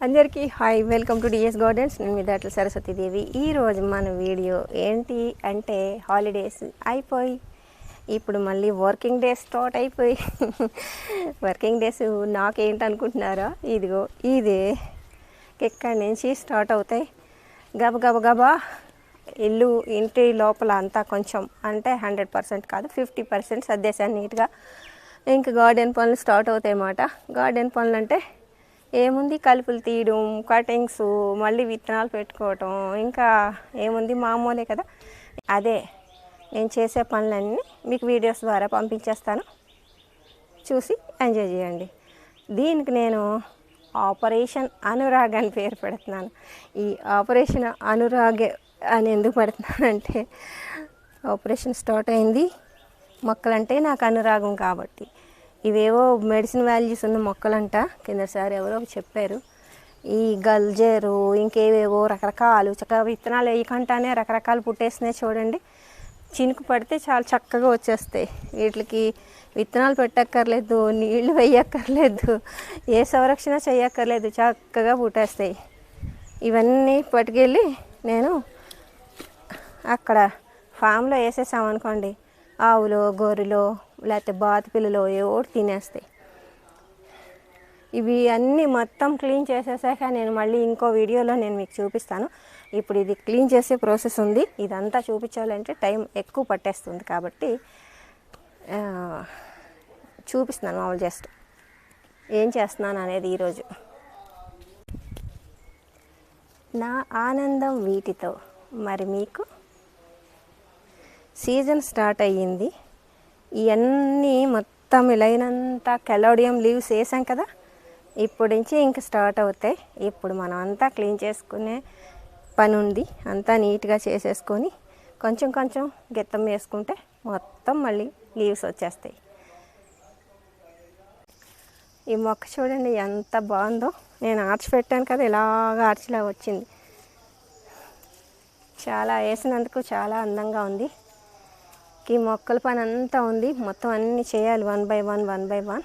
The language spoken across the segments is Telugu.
అందరికీ hi welcome to DS gardens. నేను మీ దాట్ల సరస్వతీదేవి. ఈరోజు మన వీడియో ఏంటి అంటే హాలిడేస్ అయిపోయి ఇప్పుడు మళ్ళీ వర్కింగ్ డేస్ స్టార్ట్ అయిపోయి. వర్కింగ్ డేస్ నాకేంటనుకుంటున్నారా ఇదిగో ఇదే. ఇక్కడి నుంచి స్టార్ట్ అవుతాయి? గబ గబ గబా ఇల్లు ఇంటి లోపల అంతా కొంచెం అంటే హండ్రెడ్ పర్సెంట్ కాదు ఫిఫ్టీ పర్సెంట్ సర్దేశాను నీట్గా. ఇంకా గార్డెన్ పనులు స్టార్ట్ అవుతాయి అన్నమాట గార్డెన్ పనులు అంటే ఏముంది కలుపులు తీయడం కటింగ్స్ మళ్ళీ విత్తనాలు పెట్టుకోవటం ఇంకా ఏముంది మామూలే కదా. అదే నేను చేసే పనులన్నీ మీకు వీడియోస్ ద్వారా పంపించేస్తాను. చూసి ఎంజాయ్ చేయండి. దీనికి నేను ఆపరేషన్ అనురాగ్ అని పేరు పెడుతున్నాను. ఈ ఆపరేషన్ అనురాగ్ అని ఎందుకు పెడుతున్నానంటే ఆపరేషన్ స్టార్ట్ అయింది. మొక్కలంటే నాకు అనురాగం కాబట్టి. ఇవేవో మెడిసిన్ వాల్యూస్ ఉన్న మొక్కలంట. కిందసారి ఎవరో చెప్పారు. ఈ గల్జేరు ఇంకేవేవో రకరకాలు చక్కగా విత్తనాలు వేయకుండానే రకరకాలు పుట్టేసినాయి చూడండి. చినుకు పడితే చాలా చక్కగా వచ్చేస్తాయి. వీటికి విత్తనాలు పెట్టక్కర్లేదు నీళ్ళు వేయక్కర్లేదు ఏ సంరక్షణ చేయక్కర్లేదు చక్కగా పుట్టేస్తాయి. ఇవన్నీ పట్టుకెళ్ళి నేను అక్కడ ఫామ్లో వేసేసామనుకోండి. ఆవులో గొర్రెలో లేకపోతే బాతు పిల్లలు ఏవో తినేస్తాయి. ఇవి అన్నీ మొత్తం క్లీన్ చేసేసాక నేను మళ్ళీ ఇంకో వీడియోలో నేను మీకు చూపిస్తాను. ఇప్పుడు ఇది క్లీన్ చేసే ప్రాసెస్ ఉంది. ఇదంతా చూపించాలంటే టైం ఎక్కువ పట్టేస్తుంది కాబట్టి చూపిస్తున్నాను మామూలు జస్ట్ ఏం చేస్తున్నాను అనేది ఈరోజు. నా ఆనందం వీటితో. మరి మీకు సీజన్ స్టార్ట్ అయ్యింది. ఇవన్నీ మొత్తం ఇలైనంత కెలోడియం లీవ్స్ వేసాం కదా ఇప్పుడు నుంచి ఇంక స్టార్ట్ అవుతాయి. ఇప్పుడు మనం అంతా క్లీన్ చేసుకునే పని ఉంది అంతా నీట్గా చేసేసుకొని కొంచెం కొంచెం గెత్తం వేసుకుంటే మొత్తం మళ్ళీ లీవ్స్ వచ్చేస్తాయి. ఈ మొక్క చూడండి ఎంత బాగుందో. నేను ఆర్చ్ పెట్టాను కదా ఇలాగ ఆర్చ్లా వచ్చింది. చాలా వేసినందుకు చాలా అందంగా ఉంది. ఈ మొక్కల పని అంతా ఉంది. మొత్తం అన్నీ చేయాలి. One by one one by one.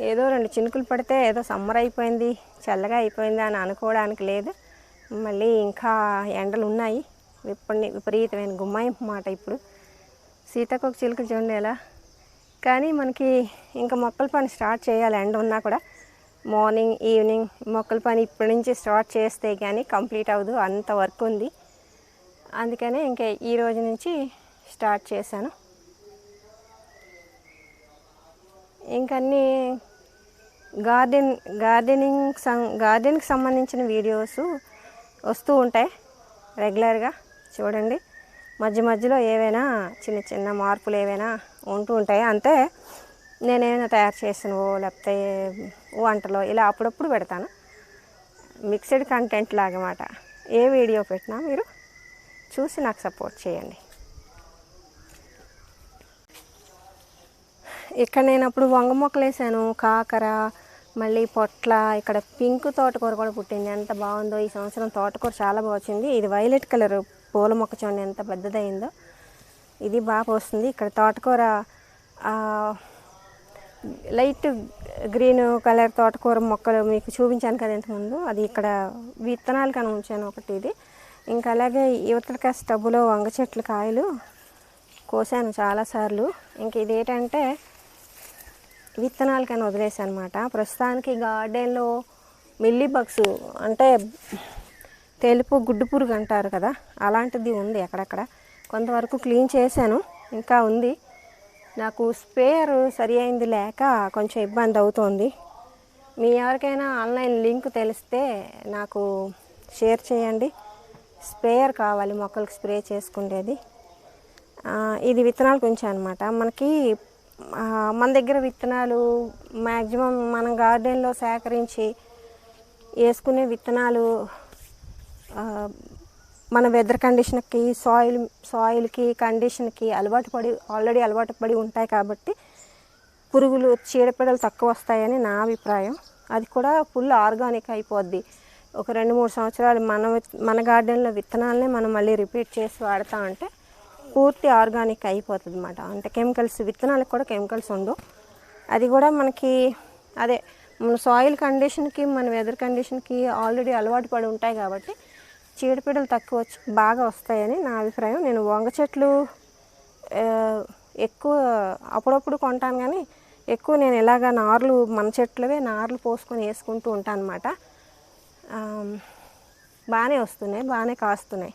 ఏదో రెండు చినుకులు పడితే ఏదో సమ్మర్ అయిపోయింది చల్లగా అయిపోయింది అని అనుకోవడానికి లేదు. మళ్ళీ ఇంకా ఎండలు ఉన్నాయి. విప్పని విపరీతమైన గుమ్మాయింపు మాట ఇప్పుడు. సీతాకోక చిలుకలు చూడండి ఎలా. కానీ మనకి ఇంకా మొక్కల పని స్టార్ట్ చేయాలి. ఎండ ఉన్నా కూడా మార్నింగ్ ఈవినింగ్ మొక్కల పని ఇప్పటి నుంచి స్టార్ట్ చేస్తే కానీ కంప్లీట్ అవ్వదు. అంత వర్క్ ఉంది. అందుకనే ఇంకా ఈ రోజు నుంచి స్టార్ట్ చేశాను. ఇంకన్నీ గార్డెన్ గార్డెనింగ్ సం గార్డెన్కి సంబంధించిన వీడియోస్ వస్తూ ఉంటాయి రెగ్యులర్గా చూడండి. మధ్య మధ్యలో ఏవైనా చిన్న చిన్న మార్పులు ఏవైనా ఉంటూ ఉంటాయి. అంతే నేనేమైనా తయారు చేసినవో లేకపోతే వంటలో ఇలా అప్పుడప్పుడు పెడతాను. మిక్స్డ్ కంటెంట్ లాగమాట. ఏ వీడియో పెట్టినా మీరు చూసి నాకు సపోర్ట్ చేయండి. ఇక్కడ నేను అప్పుడు వంగ మొక్కలు వేసాను కాకర మళ్ళీ పొట్ల ఇక్కడ పింక్ తోటకూర కూడా పుట్టింది. ఎంత బాగుందో ఈ సంవత్సరం తోటకూర చాలా బాగా వచ్చింది. ఇది వైలెట్ కలర్ పూల మొక్క చూడండి ఎంత పెద్దదైందో. ఇది బాగా వస్తుంది ఇక్కడ తోటకూర లైట్ గ్రీన్ కలర్ తోటకూర మొక్కలు మీకు చూపించాను కదా ఇంతకుముందు. అది ఇక్కడ విత్తనాలు కానీ ఉంచాను ఒకటి ఇది. ఇంకా అలాగే యువతలక స్టబ్బులో వంగ చెట్లు కాయలు కోసాను చాలాసార్లు ఇంక ఇదేంటంటే విత్తనాలకని వదిలేసాను అనమాట ప్రస్తుతానికి గార్డెన్లో మిల్లీ బగ్స్ అంటే తెలుపు గుడ్డు పురుగు అంటారు కదా అలాంటిది ఉంది అక్కడక్కడ కొంతవరకు క్లీన్ చేశాను ఇంకా ఉంది. నాకు స్పేర్ సరి అయింది లేక కొంచెం ఇబ్బంది అవుతోంది. మీ ఎవరికైనా ఆన్లైన్ లింక్ తెలిస్తే నాకు షేర్ చేయండి. స్ప్రేయర్ కావాలి మొక్కలకు స్ప్రే చేసుకునేది ఇది విత్తనాలకు ఉంచాను అనమాట మనకి మన దగ్గర విత్తనాలు మ్యాక్సిమం మనం గార్డెన్లో సేకరించి వేసుకునే విత్తనాలు మన వెదర్ కండిషన్కి సాయిల్ సాయిల్కి కండిషన్కి అలవాటు పడి ఆల్రెడీ అలవాటు పడి ఉంటాయి కాబట్టి పురుగులు చీడపీడలు తక్కువ వస్తాయని నా అభిప్రాయం. అది కూడా ఫుల్ ఆర్గానిక్ అయిపోద్ది. ఒక రెండు మూడు సంవత్సరాలు మన మన గార్డెన్లో విత్తనాలనే మనం మళ్ళీ రిపీట్ చేసి వాడతా అంటే పూర్తి ఆర్గానిక్ అయిపోతుంది అనమాట అంటే కెమికల్స్ విత్తనాలకు కూడా కెమికల్స్ ఉండవు. అది కూడా మనకి అదే మన సాయిల్ కండిషన్కి మన వెదర్ కండిషన్కి ఆల్రెడీ అలవాటు పడి ఉంటాయి కాబట్టి చీడపీడలు తక్కువ వచ్చి బాగా వస్తాయని నా అభిప్రాయం. నేను వంగ చెట్లు ఎక్కువ అప్పుడప్పుడు కొంటాను కానీ ఎక్కువ నేను ఇలాగ నార్లు మన చెట్లవే నార్లు పోసుకొని వేసుకుంటూ ఉంటాను అనమాట బాగానే వస్తున్నాయి బాగానే కాస్తున్నాయి.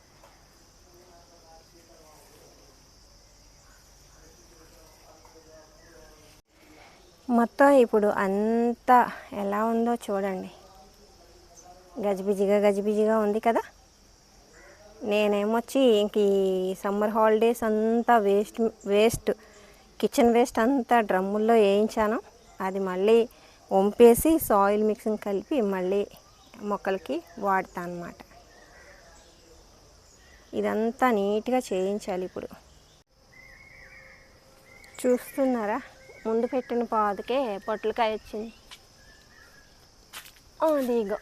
మొత్తం ఇప్పుడు అంతా ఎలా ఉందో చూడండి. గజిబిజిగా గజిబిజిగా ఉంది కదా. నేనేమొచ్చి ఇంక ఈ సమ్మర్ హాలిడేస్ అంతా వేస్ట్ వేస్ట్ కిచెన్ వేస్ట్ అంతా డ్రమ్ముల్లో వేయించాను. అది మళ్ళీ వంపేసి సాయిల్ మిక్సింగ్ కలిపి మళ్ళీ మొక్కలకి వాడతా అన్నమాట. ఇదంతా నీట్గా చేయించాలి ఇప్పుడు. చూస్తున్నారా? ముందు పెట్టిన పాదుకే పొట్లకాయ వచ్చింది. అదిగో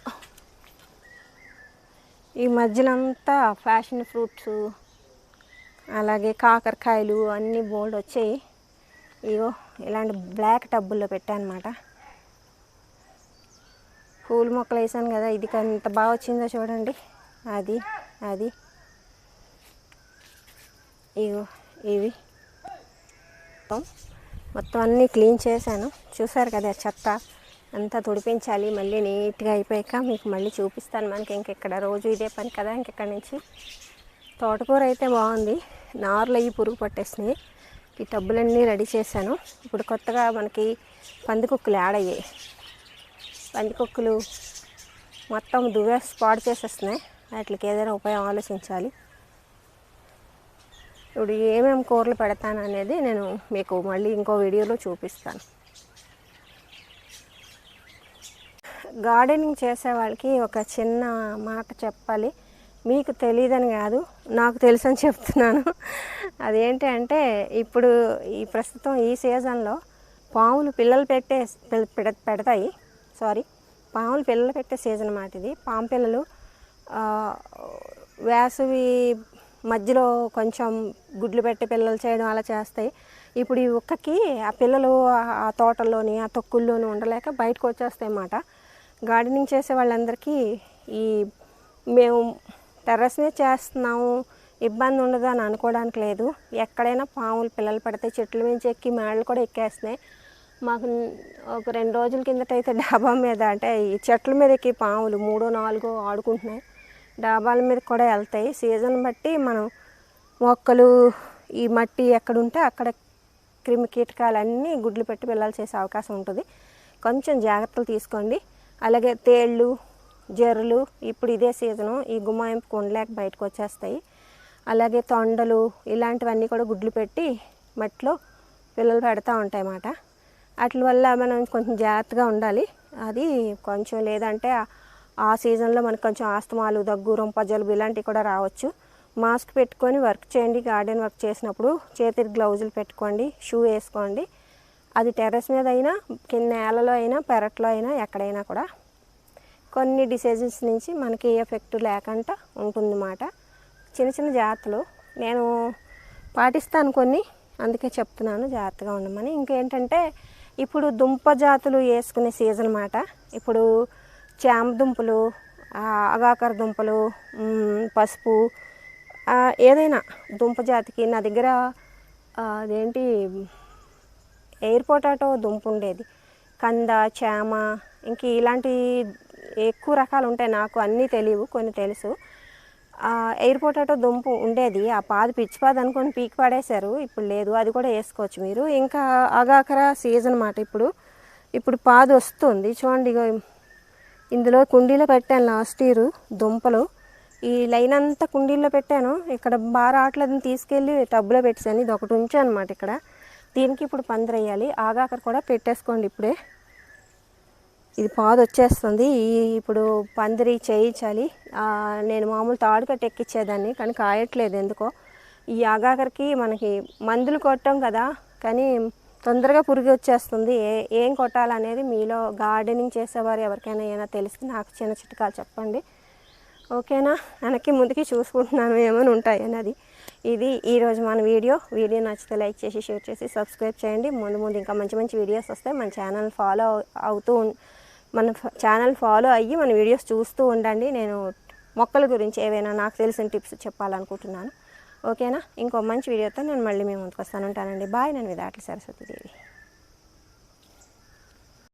ఈ మధ్యలో అంతా ఫ్యాషన్ ఫ్రూట్స్ అలాగే కాకరకాయలు అన్నీ బోల్డ్ వచ్చాయి. ఇగో ఇలాంటి బ్లాక్ టబ్బుల్లో పెట్టానమాట. పూల మొక్కలు వేసాను కదా ఇది ఎంత బాగా వచ్చిందో చూడండి. అది అది. ఇగో ఇవి. మొత్తం అన్నీ క్లీన్ చేశాను. చూసారు కదా చెత్త అంతా తుడిపించాలి మళ్ళీ నీట్గా అయిపోయాక మీకు మళ్ళీ చూపిస్తాను. మనకి ఇంకెక్కడ రోజు ఇదే పని కదా ఇంకెక్కడి నుంచి? తోటకూర అయితే బాగుంది. నార్లు అయ్యి పురుగు పట్టేసినాయి. ఈ టబ్బులన్నీ రెడీ చేశాను. ఇప్పుడు కొత్తగా మనకి పందికొక్కులు యాడ్ అయ్యాయి. పందికొక్కులు మొత్తం దువ్వేసి పాడు చేసేస్తున్నాయి. వాటికి ఏదైనా ఉపాయం ఆలోచించాలి. ఇప్పుడు ఏమేమి కూరలు పెడతాను అనేది నేను మీకు మళ్ళీ ఇంకో వీడియోలో చూపిస్తాను. గార్డెనింగ్ చేసే వాళ్ళకి ఒక చిన్న మాట చెప్పాలి. మీకు తెలియదని కాదు నాకు తెలుసని చెప్తున్నాను. అదేంటి అంటే ఇప్పుడు ఈ ప్రస్తుతం ఈ సీజన్లో పాములు పిల్లలు పెట్టే పెడ- పెడతాయి. సారీ పాములు పిల్లలు పెట్టే సీజన్ మాట ఇది పాము పిల్లలు వేసవి మధ్యలో కొంచెం గుడ్లు పెట్టి పిల్లలు చేయడం అలా చేస్తాయి. ఇప్పుడు ఈ ఉక్కకి ఆ పిల్లలు ఆ- తోటల్లోని ఆ తొక్కుల్లోని ఉండలేక బయటకు వచ్చేస్తాయి అన్నమాట. గార్డెనింగ్ చేసే వాళ్ళందరికీ ఈ మేము టెర్రస్నే చేస్తున్నాము ఇబ్బంది ఉండదు అని అనుకోవడానికి లేదు. ఎక్కడైనా పాములు పిల్లలు పడితే చెట్ల మీద ఎక్కి మేడలు కూడా ఎక్కేస్తున్నాయి. మాకు ఒక రెండు రోజుల కిందట అయితే డాబా మీద అంటే ఈ చెట్ల మీద ఎక్కి పాములు మూడో నాలుగో ఆడుకుంటున్నాయి. డాబాల మీద కూడా వెళ్తాయి. సీజన్ బట్టి మనం మొక్కలు ఈ మట్టి ఎక్కడుంటే అక్కడ క్రిమి కీటకాలన్నీ గుడ్లు పెట్టి పిల్లలు చేసే అవకాశం ఉంటుంది. కొంచెం జాగ్రత్తలు తీసుకోండి. అలాగే తేళ్ళు జర్రులు ఇప్పుడు ఇదే సీజను. ఈ గుమ్మాయింపు కొండలేక బయటకు వచ్చేస్తాయి. అలాగే తొండలు ఇలాంటివన్నీ కూడా గుడ్లు పెట్టి మట్టిలో పిల్లలు పెడతా ఉంటాయి అన్నమాట వాటి వల్ల మనం కొంచెం జాగ్రత్తగా ఉండాలి. అది కొంచెం లేదంటే ఆ- సీజన్లో మనకు కొంచెం ఆస్తమాలు దగ్గు రొంప జలుబు ఇలాంటివి కూడా రావచ్చు. మాస్క్ పెట్టుకొని వర్క్ చేయండి. గార్డెన్ వర్క్ చేసినప్పుడు చేతికి గ్లౌజులు పెట్టుకోండి షూ వేసుకోండి. అది టెర్రస్ మీద అయినా కింద నేలలో అయినా పెరట్లో అయినా ఎక్కడైనా కూడా. కొన్ని డిసీజెస్ నుంచి మనకి ఏ ఎఫెక్ట్ లేకుండా ఉంటుందన్నమాట. చిన్న చిన్న జాగ్రత్తలు. నేను పాటిస్తాను కొన్ని. అందుకే చెప్తున్నాను జాగ్రత్తగా ఉండమని. ఇంకేంటంటే ఇప్పుడు దుంప జాతులు వేసుకునే సీజన్ అన్నమాట. ఇప్పుడు చామ దుంపలు అగాకర దుంపలు పసుపు ఏదైనా దుంప జాతికి నా దగ్గర అదేంటి ఎయిర్ పొటాటో దుంప ఉండేది. కంద చామ ఇంక ఇలాంటి ఎక్కువ రకాలు ఉంటాయి నాకు అన్నీ తెలియవు కొన్ని తెలుసు. ఆ ఎయిర్ పొటాటో దుంప ఉండేది ఆ పాది పిచ్చి పాది అనుకొని పీకి పడేశారు ఇప్పుడు లేదు అది కూడా వేసుకోవచ్చు మీరు. ఇంకా అగాకర సీజన్ మాట ఇప్పుడు. ఇప్పుడు పాది వస్తుంది చూడండి ఇగో ఇందులో కుండీలో పెట్టాను లాస్ట్ ఇయర్ దుంపలు. ఈ లైన్ అంతా కుండీల్లో పెట్టాను. ఇక్కడ బాగా రావట్లేదని తీసుకెళ్ళి టబ్లో పెట్టాను ఇది ఒకటి ఉంచాను అనమాట ఇక్కడ. దీనికి ఇప్పుడు పందిరేయాలి ఆగాకర కూడా పెట్టేసుకోండి ఇప్పుడే. ఇది పాదు వచ్చేస్తుంది. ఈ ఇప్పుడు పందిరి చేయించాలి. నేను మామూలు తాడు కట్టి ఎక్కించేదాన్ని కానీ కాయట్లేదు ఎందుకో. ఈ ఆగాకరికి మనకి మందులు కొట్టాం కదా కానీ తొందరగా పురుగు వచ్చేస్తుంది. ఏ ఏం కొట్టాలనేది మీలో గార్డెనింగ్ చేసేవారు ఎవరికైనా ఏమైనా తెలిస్తే నాకు చిన్న చిట్కాలు చెప్పండి. ఓకేనా? వెనక్కి ముందుకి చూసుకుంటున్నాను ఏమైనా ఉంటాయి అది ఇది ఈరోజు మన వీడియో. వీడియో నచ్చితే లైక్ చేసి షేర్ చేసి సబ్స్క్రైబ్ చేయండి. ముందు ముందు ఇంకా మంచి మంచి వీడియోస్ వస్తే మన ఛానల్ ఫాలో అవుతూ ఉం- మన ఛానల్ ఫాలో అయ్యి మన వీడియోస్ చూస్తూ ఉండండి. నేను మొక్కల గురించి ఏవైనా నాకు తెలిసిన టిప్స్ చెప్పాలనుకుంటున్నాను. ఓకేనా? ఇంకో మంచి వీడియోతో నేను మళ్ళీ మేము ముందుకు వస్తాను. ఉంటానండి. బాయ్ నేను విదాట్ల సరస్వతీదేవి